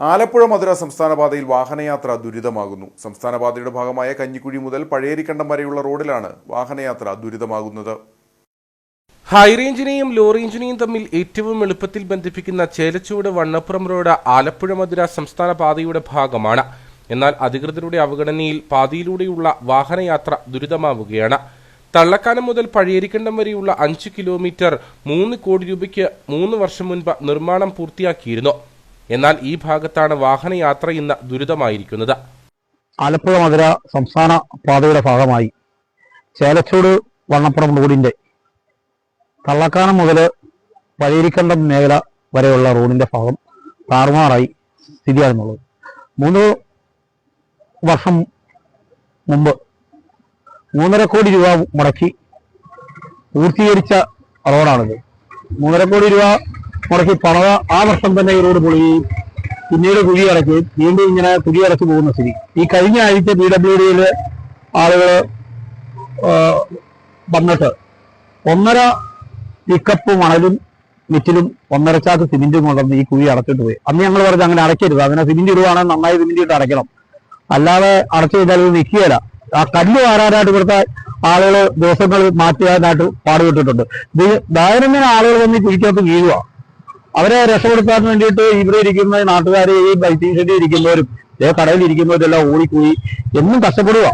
ആലപ്പുഴ മധുര സംസ്ഥാന പാതയിൽ വാഹനയാത്ര ദുരിതമാകുന്നു. സംസ്ഥാന പാതയുടെ ഭാഗമായ കഞ്ഞിക്കുഴി മുതൽ പഴയരിക്കണ്ടം വരെയുള്ള റോഡിലാണ് വാഹനയാത്ര ദുരിതമാകുന്നത്. ഹൈറേഞ്ചിനെയും ലോറേഞ്ചിനെയും തമ്മിൽ ഏറ്റവും എളുപ്പത്തിൽ ബന്ധിപ്പിക്കുന്ന ചേലച്ചൂട് വണ്ണപ്പുറം റോഡ് ആലപ്പുഴ മധുര സംസ്ഥാന പാതയുടെ ഭാഗമാണ്. എന്നാൽ അധികൃതരുടെ അവഗണനയിൽ പാതയിലൂടെയുള്ള വാഹനയാത്ര ദുരിതമാവുകയാണ്. തള്ളക്കാനം മുതൽ പഴയരിക്കണ്ടം വരെയുള്ള അഞ്ച് കിലോമീറ്റർ മൂന്ന് കോടി രൂപയ്ക്ക് മൂന്ന് വർഷം മുൻപ് നിർമ്മാണം പൂർത്തിയാക്കിയിരുന്നു. എന്നാൽ ഈ ഭാഗത്താണ് വാഹനയാത്ര ഇന്ന് ദുരിതമായിരിക്കുന്നത്. ആലപ്പുഴ മധുര സംസ്ഥാന പാതയുടെ ഭാഗമായി ചേലച്ചൂട് വണ്ണപ്പുറം റോഡിന്റെ കള്ളക്കാനം മുതൽ പഴയരിക്കണ്ടം മേഖല വരെയുള്ള റോഡിന്റെ ഭാഗം താറുമാറായി സ്ഥിതിയാകുന്നുള്ളത്. മൂന്ന് വർഷം മുമ്പ് മൂന്നര കോടി രൂപ മുടക്കി പൂർത്തീകരിച്ച റോഡാണിത്. മൂന്നര കോടി രൂപ മുടക്കി പണത ആ വർഷം തന്നെ ഈ റോഡ് പൊളിയുകയും പിന്നീട് കുഴിയടക്കുകയും വീണ്ടും ഇങ്ങനെ കുഴി അടച്ചു പോകുന്ന സ്ഥിതി ഈ കഴിഞ്ഞ ആഴ്ച പി ഡബ്ല്യു ഡിയിലെ ആളുകൾ വന്നിട്ട് ഒന്നര പിക്കപ്പ് മണലും മിറ്റിലും ഒന്നര ചാക്ക് സിമെന്റും കൊണ്ടുവന്ന് ഈ കുഴി അടച്ചിട്ട് പോയി അന്ന് ഞങ്ങൾ പറഞ്ഞത് അങ്ങനെ അടയ്ക്കരുത് അങ്ങനെ സിമെന്റ് ഇടുവാണെങ്കിൽ നന്നായി സിമെന്റ് ഇട്ട് അടയ്ക്കണം അല്ലാതെ അടച്ചു കഴിഞ്ഞാൽ ഇത് നിൽക്കുകയില്ല ആ കല്ല് വാരാനായിട്ട് ഇവിടുത്തെ ആളുകൾ ദിവസങ്ങൾ മാറ്റിയതായിട്ട് പാടുപെട്ടിട്ടുണ്ട് ഇത് ദൈനംദിന ആളുകൾ വന്ന് കുഴിക്കകത്ത് വീഴുക അവരെ രക്ഷപ്പെടുത്താൻ വേണ്ടിയിട്ട് ഇവിടെ ഇരിക്കുന്ന നാട്ടുകാർ ഈ ബൈക്കിംഗ് ഷെഡിൽ ഇരിക്കുന്നവരും കടയിൽ ഇരിക്കുന്നവരെല്ലാം ഓടിക്കൂടി എന്നും കഷ്ടപ്പെടുക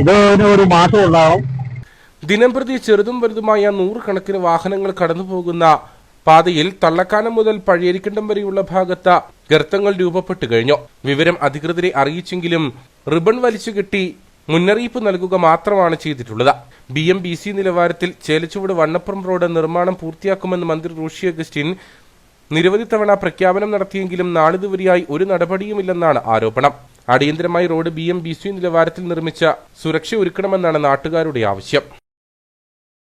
ഇതിന് ഒരു മാറ്റം ഉണ്ടാകണം ദിനംപ്രതി ചെറുതും വലുതുമായ നൂറുകണക്കിന് വാഹനങ്ങൾ കടന്നുപോകുന്ന പാതയിൽ തള്ളക്കാനം മുതൽ പഴയരിക്കണ്ടം വരെയുള്ള ഭാഗത്ത് ഗർത്തങ്ങൾ രൂപപ്പെട്ടു കഴിഞ്ഞു. വിവരം അധികൃതരെ അറിയിച്ചെങ്കിലും റിബൺ വലിച്ചു കെട്ടി മുന്നറിയിപ്പ് നൽകുക മാത്രമാണ് ചെയ്തിട്ടുള്ളത്. ബി എം ബി സി നിലവാരത്തിൽ ചേലച്ചുവട് വണ്ണപ്പുറം റോഡ് നിർമ്മാണം പൂർത്തിയാക്കുമെന്ന് മന്ത്രി റൂഷി അഗസ്റ്റിൻ നിരവധി തവണ പ്രഖ്യാപനം നടത്തിയെങ്കിലും നാളിതുവരെയായി ഒരു നടപടിയുമില്ലെന്നാണ് ആരോപണം. അടിയന്തരമായി road B M B C നിലവാരത്തിൽ നിർമ്മിച്ച സുരക്ഷ ഒരുക്കണമെന്നാണ് നാട്ടുകാരുടെ ആവശ്യം.